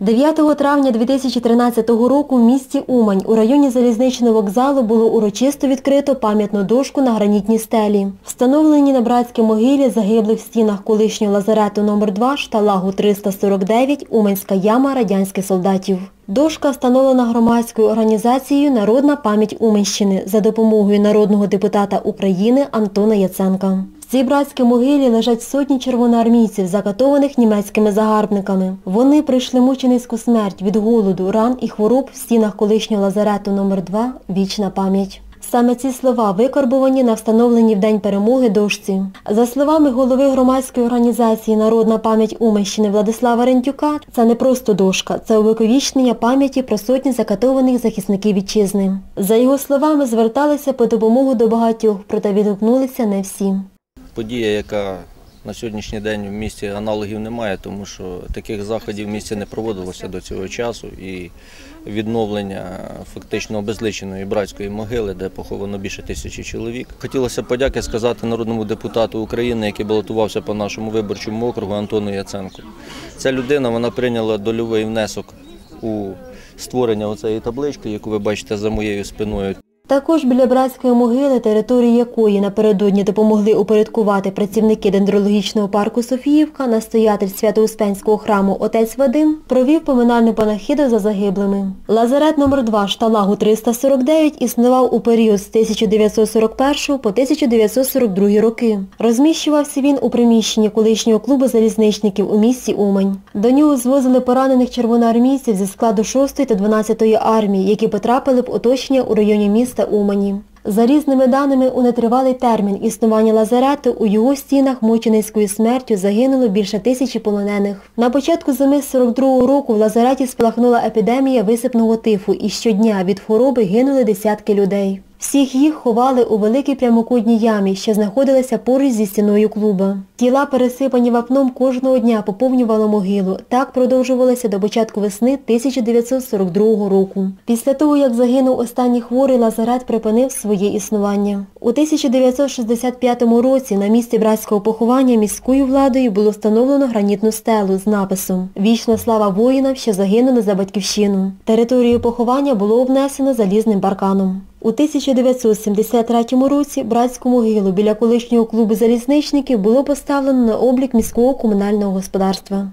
9 травня 2013 року в місті Умань у районі залізничного вокзалу було урочисто відкрито пам'ятну дошку на гранітній стелі. Встановлені на братській могилі загиблих в стінах колишнього лазарету номер 2 шталагу 349 Уманська яма радянських солдатів. Дошка встановлена громадською організацією Народна пам'ять Уманщини за допомогою народного депутата України Антона Яценка. Цій братській могилі лежать сотні червоноармійців, закатованих німецькими загарбниками. Вони прийшли мученицьку смерть від голоду, ран і хвороб в стінах колишнього лазарету номер 2 Вічна пам'ять. Саме ці слова викорбовані на встановленій в День перемоги дошці. За словами голови громадської організації Народна пам'ять Уманщини Владислава Рентюка, це не просто дошка, це увековічнення пам'яті про сотні закатованих захисників вітчизни. За його словами, зверталися по допомогу до багатьох, проте відгукнулися не всі. Подія, яка на сьогоднішній день в місті аналогів немає, тому що таких заходів в місті не проводилося до цього часу. І відновлення фактично обезличеної братської могили, де поховано більше тисячі чоловік. Хотілося подяки сказати народному депутату України, який балотувався по нашому виборчому округу Антону Яценку. Ця людина вона прийняла дольовий внесок у створення цієї таблички, яку ви бачите за моєю спиною. Також біля братської могили, території якої напередодні допомогли упорядкувати працівники дендрологічного парку Софіївка, настоятель Свято-Успенського храму отець Вадим провів поминальну панахиду за загиблими. Лазарет номер 2 шталагу 349 існував у період з 1941 по 1942 роки. Розміщувався він у приміщенні колишнього клубу залізничників у місті Умань. До нього звозили поранених червоноармійців зі складу 6 та 12 армії, які потрапили в оточення у районі міста міста Умані. За різними даними, у нетривалий термін існування лазарету у його стінах мученицькою смертю загинуло більше тисячі полонених. На початку зими 42-го року в лазареті спалахнула епідемія висипного тифу і щодня від хвороби гинули десятки людей. Всіх їх ховали у великій прямокутній ямі, що знаходилася поруч зі стіною клуба. Тіла, пересипані вапном, кожного дня поповнювало могилу. Так продовжувалося до початку весни 1942 року. Після того, як загинув останній хворий, лазарет припинив своє існування. У 1965 році на місці братського поховання міською владою було встановлено гранітну стелу з написом «Вічна слава воїнам, що загинули за батьківщину». Територію поховання було обнесено залізним парканом. У 1973 році братську могилу біля колишнього клубу залізничників було поставлено на облік міського комунального господарства.